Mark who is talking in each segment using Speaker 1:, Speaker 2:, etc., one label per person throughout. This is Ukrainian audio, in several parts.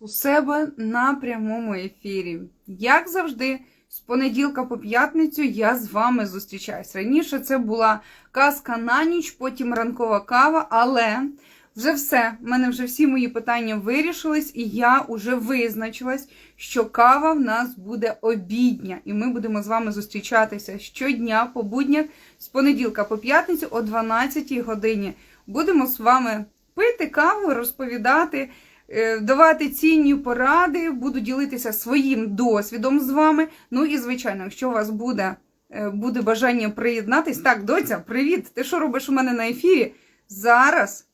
Speaker 1: у себе на прямому ефірі. Як завжди, з понеділка по п'ятницю я з вами зустрічаюсь. Раніше це була казка на ніч, потім ранкова кава, але вже все. в мене вже всі мої питання вирішились, і я вже визначилась, що кава в нас буде обідня, і ми будемо з вами зустрічатися щодня по буднях з понеділка по п'ятницю о 12 годині. Будемо з вами пити каву, розповідати давати цінні поради, буду ділитися своїм досвідом з вами. Ну і, звичайно, якщо у вас буде, е, буде бажання приєднатись, так, доця, привіт! Ти що робиш у мене на ефірі? Зараз.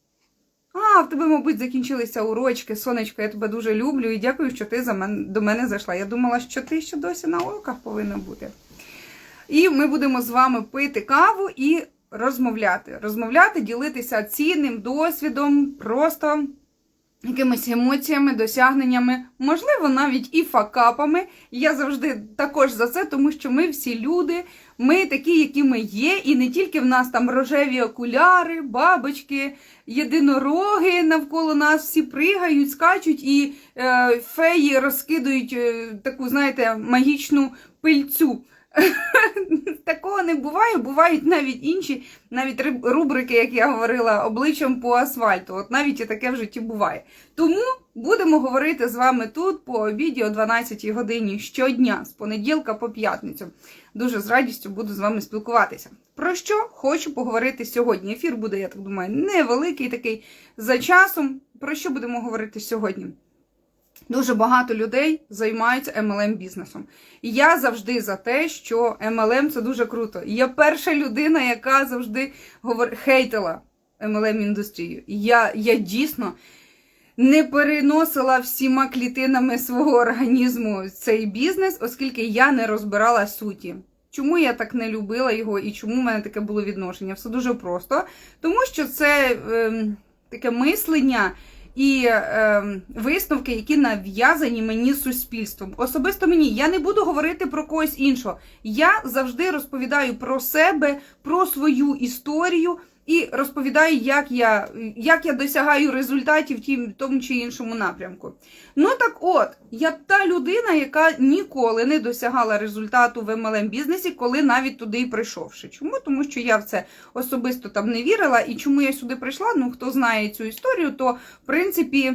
Speaker 1: А, в тебе, мабуть, закінчилися урочки. Сонечко, я тебе дуже люблю і дякую, що ти за мен, до мене зайшла. Я думала, що ти ще досі на уроках повинна бути. І ми будемо з вами пити каву і розмовляти. Розмовляти, ділитися цінним досвідом, просто якимись емоціями, досягненнями, можливо, навіть і факапами. Я завжди також за це, тому що ми всі люди, ми такі, які ми є, і не тільки в нас там рожеві окуляри, бабочки, єдинороги навколо нас всі пригають, скачуть, і е, феї розкидують е, таку, знаєте, магічну пильцю. Такого не буває, бувають навіть інші, навіть рубрики, як я говорила, обличчям по асфальту. От навіть і таке в житті буває. Тому будемо говорити з вами тут по обіді о 12 годині щодня, з понеділка по п'ятницю. Дуже з радістю буду з вами спілкуватися. Про що хочу поговорити сьогодні? Ефір буде, я так думаю, невеликий такий за часом. Про що будемо говорити сьогодні? Дуже багато людей займаються MLM бізнесом. І я завжди за те, що MLM це дуже круто. І Я перша людина, яка завжди говор... хейтила MLM індустрію. І я, я дійсно не переносила всіма клітинами свого організму цей бізнес, оскільки я не розбирала суті. Чому я так не любила його і чому в мене таке було відношення? Все дуже просто. Тому що це ем, таке мислення і е, висновки, які нав'язані мені суспільством. Особисто мені я не буду говорити про когось іншого. Я завжди розповідаю про себе, про свою історію. І розповідаю, як я як я досягаю результатів в тому чи іншому напрямку. Ну так от, я та людина, яка ніколи не досягала результату в MLM бізнесі, коли навіть туди й прийшовши. Чому? Тому що я в це особисто там не вірила. І чому я сюди прийшла? Ну, хто знає цю історію, то в принципі.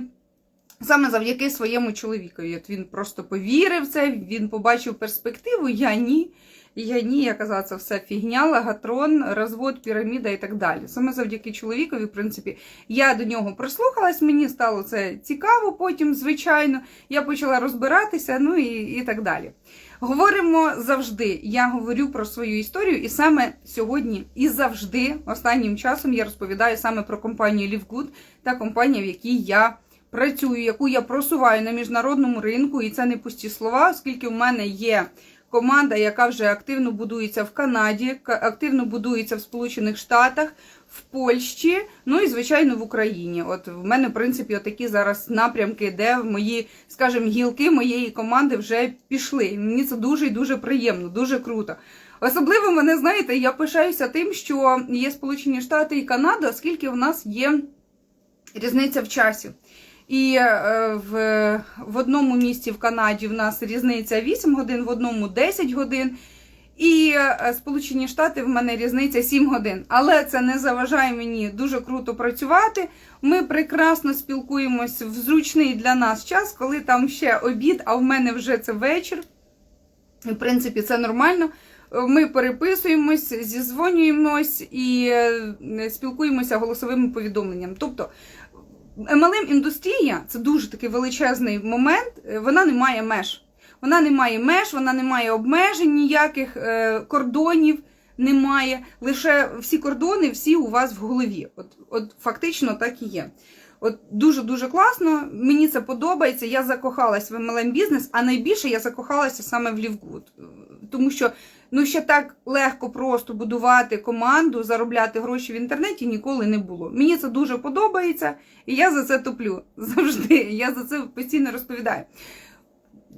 Speaker 1: Саме завдяки своєму чоловікові. От він просто повірив в це, він побачив перспективу, я ні. Я ні, я казала, це все фігня, лагатрон, розвод, піраміда і так далі. Саме завдяки чоловікові, в принципі, я до нього прислухалась, мені стало це цікаво потім, звичайно. Я почала розбиратися, ну і, і так далі. Говоримо завжди. Я говорю про свою історію, і саме сьогодні і завжди, останнім часом, я розповідаю саме про компанію LiveGood та компанію, в якій я працюю, яку я просуваю на міжнародному ринку, і це не пусті слова, оскільки в мене є команда, яка вже активно будується в Канаді, активно будується в Сполучених Штатах, в Польщі, ну і звичайно в Україні. От в мене, в принципі, отакі зараз напрямки, де в мої, скажімо, гілки моєї команди вже пішли. Мені це дуже і дуже приємно, дуже круто. Особливо мене, знаєте, я пишаюся тим, що є Сполучені Штати і Канада, оскільки в нас є різниця в часі. І е, в, в одному місті в Канаді в нас різниця 8 годин, в одному 10 годин. І е, Сполучені Штати в мене різниця 7 годин. Але це не заважає мені дуже круто працювати. Ми прекрасно спілкуємось в зручний для нас час, коли там ще обід, а в мене вже це вечір. В принципі, це нормально. Ми переписуємось, зізвонюємось і е, спілкуємося голосовими повідомленнями. Тобто MLM індустрія це дуже такий величезний момент. е, Вона не має меж. Вона не має меж, вона не має обмежень ніяких е, кордонів немає. Лише всі кордони, всі у вас в голові. От, от фактично так і є. От дуже дуже класно. Мені це подобається. Я закохалась в MLM бізнес, а найбільше я закохалася саме в Лівгуд. Тому що ну ще так легко просто будувати команду, заробляти гроші в інтернеті ніколи не було. Мені це дуже подобається, і я за це топлю завжди. Я за це постійно розповідаю.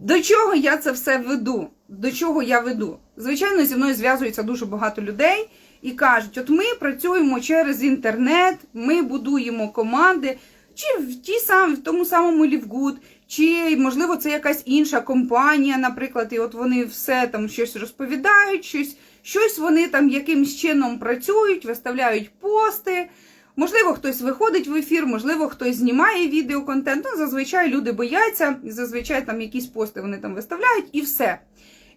Speaker 1: До чого я це все веду? До чого я веду? Звичайно, зі мною зв'язується дуже багато людей і кажуть: от ми працюємо через інтернет, ми будуємо команди, чи в ті самі, в тому самому Лівгуд, Чи, можливо, це якась інша компанія, наприклад, і от вони все там щось розповідають, щось, щось вони там якимсь чином працюють, виставляють пости. Можливо, хтось виходить в ефір, можливо, хтось знімає відеоконтент. Ну, зазвичай люди бояться, зазвичай там якісь пости вони там виставляють і все.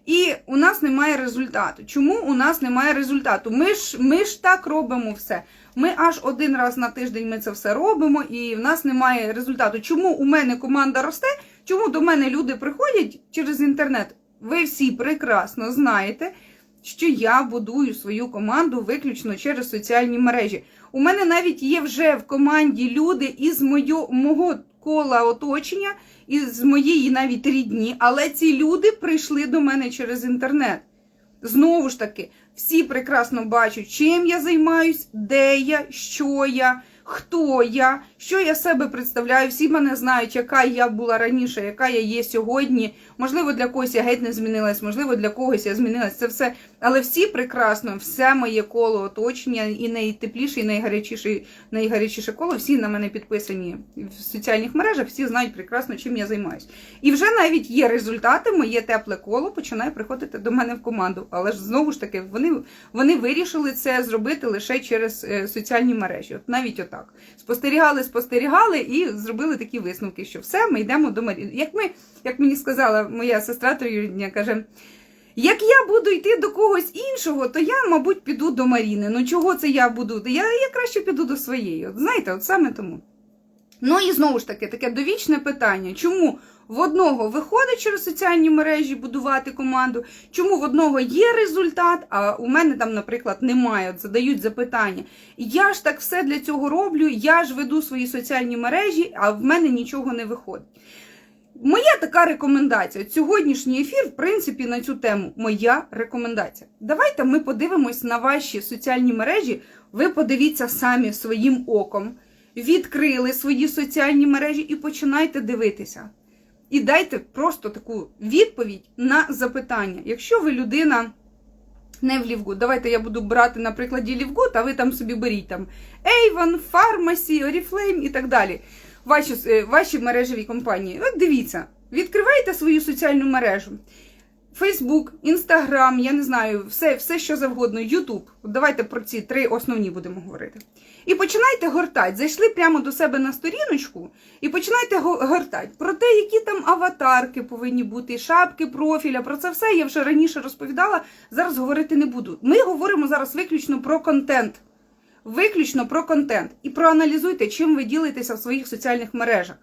Speaker 1: І у нас немає результату. Чому у нас немає результату? Ми ж, ми ж так робимо все. Ми аж один раз на тиждень ми це все робимо, і в нас немає результату. Чому у мене команда росте? Чому до мене люди приходять через інтернет? Ви всі прекрасно знаєте, що я будую свою команду виключно через соціальні мережі. У мене навіть є вже в команді люди із мою, мого кола оточення, із моєї навіть рідні, але ці люди прийшли до мене через інтернет. Знову ж таки, всі прекрасно бачать, чим я займаюсь, де я, що я, хто я, що я себе представляю. Всі мене знають, яка я була раніше, яка я є сьогодні. Можливо, для когось я геть не змінилась, можливо, для когось я змінилась. Це все. Але всі прекрасно, все моє коло оточення, і найтепліше, і найгарячіше, найгарячіше коло, всі на мене підписані в соціальних мережах, всі знають прекрасно, чим я займаюсь. І вже навіть є результати, моє тепле коло починає приходити до мене в команду. Але ж знову ж таки, вони, вони вирішили це зробити лише через е, соціальні мережі. От навіть отак. Спостерігали, спостерігали і зробили такі висновки, що все, ми йдемо до Марії. Як ми, як мені сказала моя сестра троюрідня, каже. Як я буду йти до когось іншого, то я, мабуть, піду до Маріни. Ну чого це я буду? Я, я краще піду до своєї. От знаєте, от саме тому. Ну і знову ж таки, таке довічне питання. Чому в одного виходить через соціальні мережі будувати команду? Чому в одного є результат, а у мене там, наприклад, немає? От задають запитання. Я ж так все для цього роблю, я ж веду свої соціальні мережі, а в мене нічого не виходить. Моя така рекомендація. Сьогоднішній ефір, в принципі, на цю тему. Моя рекомендація. Давайте ми подивимось на ваші соціальні мережі. Ви подивіться самі своїм оком, відкрили свої соціальні мережі і починайте дивитися. І дайте просто таку відповідь на запитання. Якщо ви людина не в Лівгуд, давайте я буду брати на прикладі Лівгуд, а ви там собі беріть там Avon, Pharmacy, Oriflame і так далі ваші, е, ваші мережеві компанії. От дивіться, відкривайте свою соціальну мережу. Фейсбук, Інстаграм, я не знаю, все, все що завгодно, Ютуб. Давайте про ці три основні будемо говорити. І починайте гортати. Зайшли прямо до себе на сторіночку і починайте гортати про те, які там аватарки повинні бути, шапки профіля. Про це все я вже раніше розповідала. Зараз говорити не буду. Ми говоримо зараз виключно про контент виключно про контент і проаналізуйте, чим ви ділитеся в своїх соціальних мережах.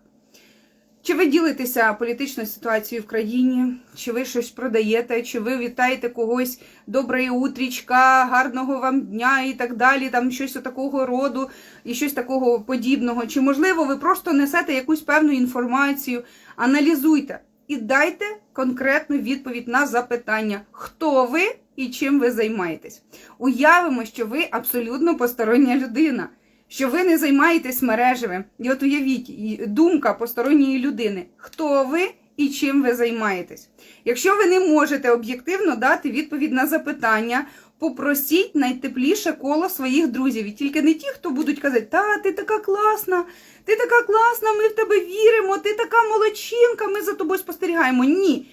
Speaker 1: Чи ви ділитеся політичною ситуацією в країні, чи ви щось продаєте, чи ви вітаєте когось доброї утрічка, гарного вам дня і так далі, там щось такого роду і щось такого подібного. Чи, можливо, ви просто несете якусь певну інформацію, аналізуйте і дайте конкретну відповідь на запитання, хто ви і чим ви займаєтесь. Уявимо, що ви абсолютно постороння людина, що ви не займаєтесь мережевим. І от уявіть, думка посторонньої людини, хто ви і чим ви займаєтесь. Якщо ви не можете об'єктивно дати відповідь на запитання, попросіть найтепліше коло своїх друзів. І тільки не ті, хто будуть казати, та ти така класна, ти така класна, ми в тебе віримо, ти така молодчинка, ми за тобою спостерігаємо. Ні.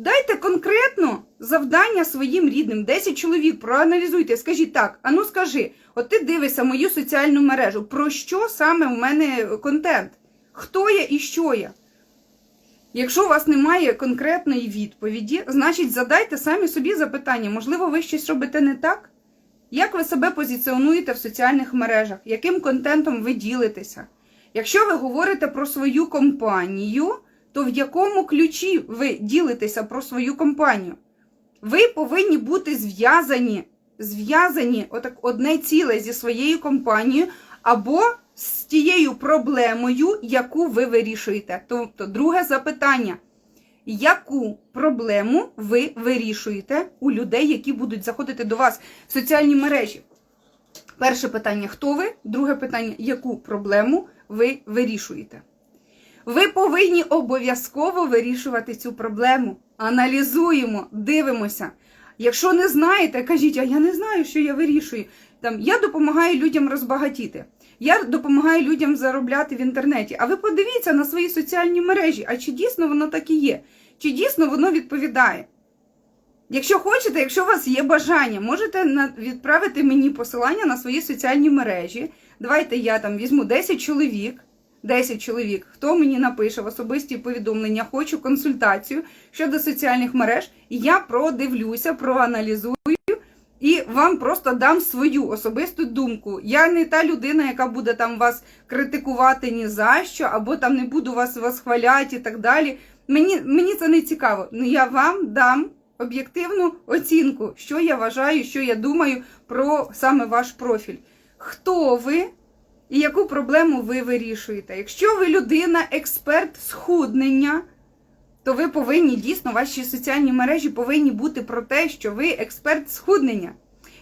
Speaker 1: Дайте конкретно завдання своїм рідним. 10 чоловік, проаналізуйте, скажіть так, а ну скажи, от ти дивишся мою соціальну мережу, про що саме у мене контент? Хто я і що я? Якщо у вас немає конкретної відповіді, значить задайте самі собі запитання, можливо, ви щось робите не так? Як ви себе позиціонуєте в соціальних мережах? Яким контентом ви ділитеся? Якщо ви говорите про свою компанію, то в якому ключі ви ділитеся про свою компанію? Ви повинні бути зв'язані, зв'язані отак одне ціле зі своєю компанією або з тією проблемою, яку ви вирішуєте. Тобто, друге запитання. Яку проблему ви вирішуєте у людей, які будуть заходити до вас в соціальні мережі? Перше питання хто ви? Друге питання, яку проблему ви вирішуєте? Ви повинні обов'язково вирішувати цю проблему. Аналізуємо, дивимося. Якщо не знаєте, кажіть, а я не знаю, що я вирішую. Там Я допомагаю людям розбагатіти. Я допомагаю людям заробляти в інтернеті. А ви подивіться на свої соціальні мережі, а чи дійсно воно так і є? Чи дійсно воно відповідає? Якщо хочете, якщо у вас є бажання, можете відправити мені посилання на свої соціальні мережі. Давайте я там візьму 10 чоловік. 10 чоловік, хто мені напише в особисті повідомлення, хочу консультацію щодо соціальних мереж, я продивлюся, проаналізую і вам просто дам свою особисту думку. Я не та людина, яка буде там вас критикувати ні за що, або там не буду вас восхваляти і так далі. Мені, мені це не цікаво. Ну я вам дам об'єктивну оцінку, що я вважаю, що я думаю про саме ваш профіль. Хто ви і яку проблему ви вирішуєте? Якщо ви людина, експерт схуднення, то ви повинні дійсно, ваші соціальні мережі повинні бути про те, що ви експерт схуднення.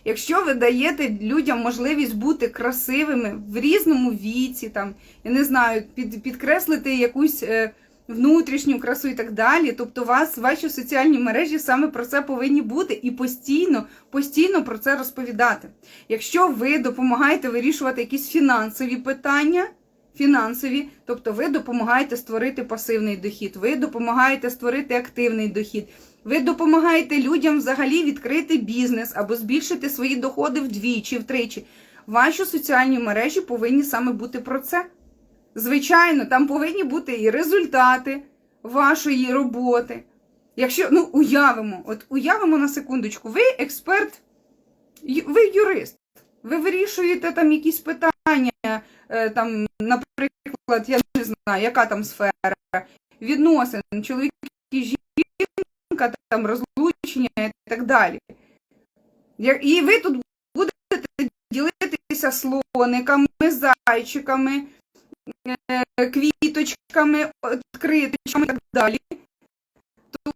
Speaker 1: Якщо ви даєте людям можливість бути красивими в різному віці, там, я не знаю, під, підкреслити якусь е, внутрішню красу і так далі, тобто вас, ваші соціальні мережі саме про це повинні бути і постійно, постійно про це розповідати. Якщо ви допомагаєте вирішувати якісь фінансові питання, фінансові, тобто ви допомагаєте створити пасивний дохід, ви допомагаєте створити активний дохід, ви допомагаєте людям взагалі відкрити бізнес або збільшити свої доходи вдвічі, втричі. Ваші соціальні мережі повинні саме бути про це. Звичайно, там повинні бути і результати вашої роботи. Якщо, ну, уявимо, от уявимо на секундочку, ви експерт, ви юрист, ви вирішуєте там якісь питання, е, там, наприклад, я не знаю, яка там сфера відносин, чоловік і жінка, там розлучення і так далі. І ви тут будете ділитися слониками, зайчиками, квіточками, відкриточками і так далі.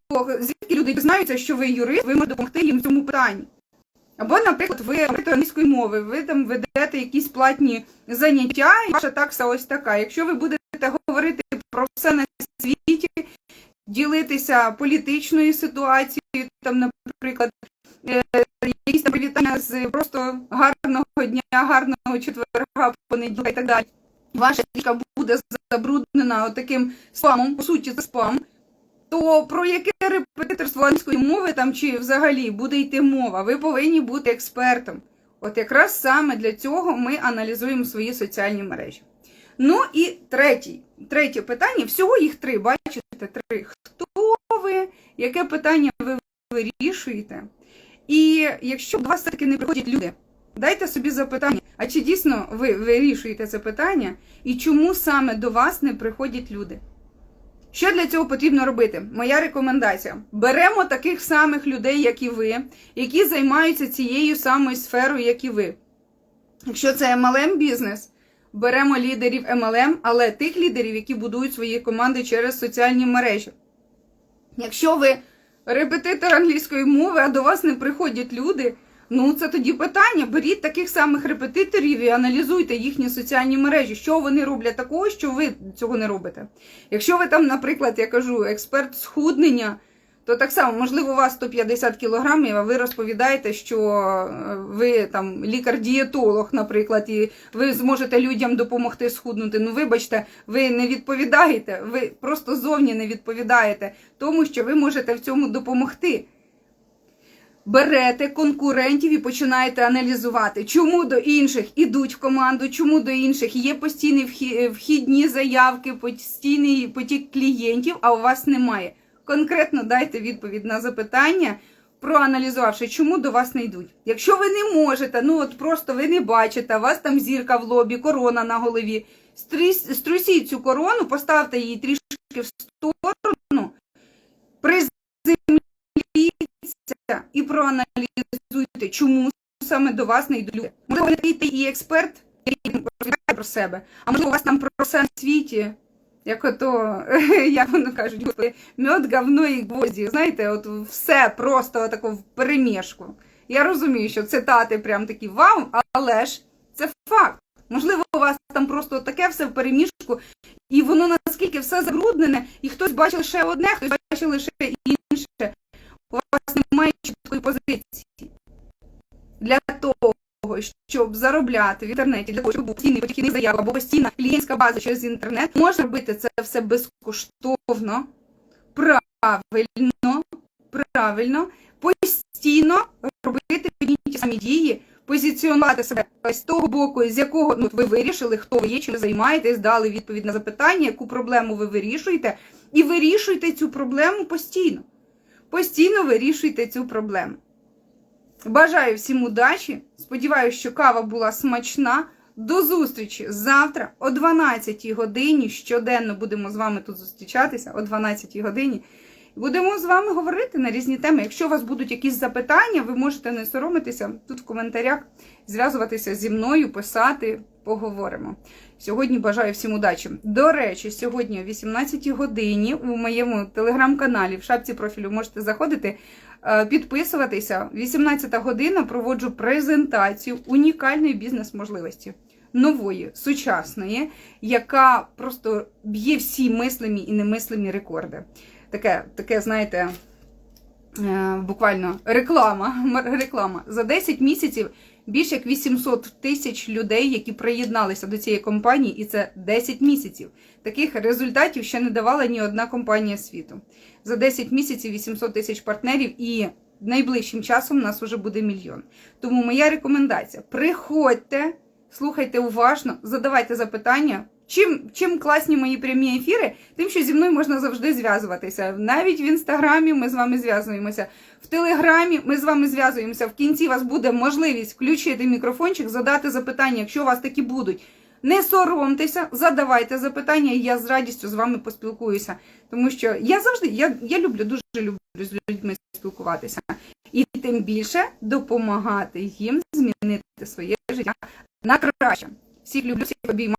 Speaker 1: То звідки люди дізнаються, що ви юрист, ви можете допомогти їм в цьому питанні. Або, наприклад, ви говорите англійської мови, ви там ведете якісь платні заняття, і ваша такса ось така. Якщо ви будете говорити про все на світі, ділитися політичною ситуацією, там, наприклад, е, якісь там привітання з просто гарного дня, гарного четверга, понеділка і так далі. Ваша річка буде забруднена таким спамом, по суті, це спам. То про яке репетиторство англійської мови там чи взагалі буде йти мова? Ви повинні бути експертом. От якраз саме для цього ми аналізуємо свої соціальні мережі. Ну і третій, третє питання. Всього їх три. Бачите, три. Хто ви? Яке питання ви вирішуєте? І якщо до вас все-таки не приходять люди, дайте собі запитання, а чи дійсно ви вирішуєте це питання, і чому саме до вас не приходять люди? Що для цього потрібно робити? Моя рекомендація: беремо таких самих людей, як і ви, які займаються цією самою сферою, як і ви. Якщо це MLM бізнес, беремо лідерів MLM, але тих лідерів, які будують свої команди через соціальні мережі. Якщо ви репетитор англійської мови, а до вас не приходять люди, ну це тоді питання. Беріть таких самих репетиторів і аналізуйте їхні соціальні мережі, що вони роблять такого, що ви цього не робите. Якщо ви там, наприклад, я кажу, експерт схуднення, то так само, можливо, у вас 150 кілограмів, а ви розповідаєте, що е, ви там лікар-дієтолог, наприклад, і ви зможете людям допомогти схуднути. Ну, вибачте, ви не відповідаєте, ви просто зовні не відповідаєте тому, що ви можете в цьому допомогти. Берете конкурентів і починаєте аналізувати, чому до інших ідуть в команду, чому до інших є постійні вхідні заявки, постійний потік клієнтів, а у вас немає. Конкретно дайте відповідь на запитання, проаналізувавши, чому до вас не йдуть. Якщо ви не можете, ну от просто ви не бачите, у вас там зірка в лобі, корона на голові. Струсіть цю корону, поставте її трішки в сторону, і проаналізуйте, чому саме до вас не йдуть люди. Можливо, ви такий і експерт, який розповідає про себе, а можливо, у вас там про все на світі. Як ото, як воно кажуть, господи, мед, говно і гвозді. Знаєте, от все просто тако в перемішку. Я розумію, що цитати прям такі вау, але ж це факт. Можливо, у вас там просто таке все в перемішку, і воно наскільки все забруднене, і хтось бачив лише одне, хтось бачив лише Для того, щоб заробляти в інтернеті, для того, щоб був постійний потік заяв або постійна клієнтська база через інтернет, можна робити це все безкоштовно, правильно, правильно, постійно робити одні ті самі дії, позиціонувати себе з того боку, з якого ну, ви вирішили, хто ви є, чим ви займаєтесь, дали відповідь на запитання, яку проблему ви вирішуєте, і вирішуйте цю проблему постійно. Постійно вирішуйте цю проблему. Бажаю всім удачі. Сподіваюся, що кава була смачна. До зустрічі завтра о 12 годині. Щоденно будемо з вами тут зустрічатися о 12 годині. Будемо з вами говорити на різні теми. Якщо у вас будуть якісь запитання, ви можете не соромитися тут в коментарях, зв'язуватися зі мною, писати, поговоримо. Сьогодні бажаю всім удачі. До речі, сьогодні о 18 годині у моєму телеграм-каналі в шапці профілю можете заходити, підписуватися. 18 година проводжу презентацію унікальної бізнес-можливості. Нової, сучасної, яка просто б'є всі мислимі і немислимі рекорди. Таке, таке, знаєте, е, буквально реклама. реклама. За 10 місяців більше як 800 тисяч людей, які приєдналися до цієї компанії, і це 10 місяців. Таких результатів ще не давала ні одна компанія світу. За 10 місяців 800 тисяч партнерів і найближчим часом у нас вже буде мільйон. Тому моя рекомендація: приходьте, слухайте уважно, задавайте запитання. Чим, чим класні мої прямі ефіри, тим, що зі мною можна завжди зв'язуватися. Навіть в інстаграмі ми з вами зв'язуємося, в телеграмі ми з вами зв'язуємося. В кінці вас буде можливість включити мікрофончик, задати запитання, якщо у вас такі будуть. Не соромтеся, задавайте запитання, і я з радістю з вами поспілкуюся. Тому що я завжди я, я люблю, дуже люблю з людьми спілкуватися. І тим більше допомагати їм змінити своє життя на краще. Всіх люблю, всіх обіймаю.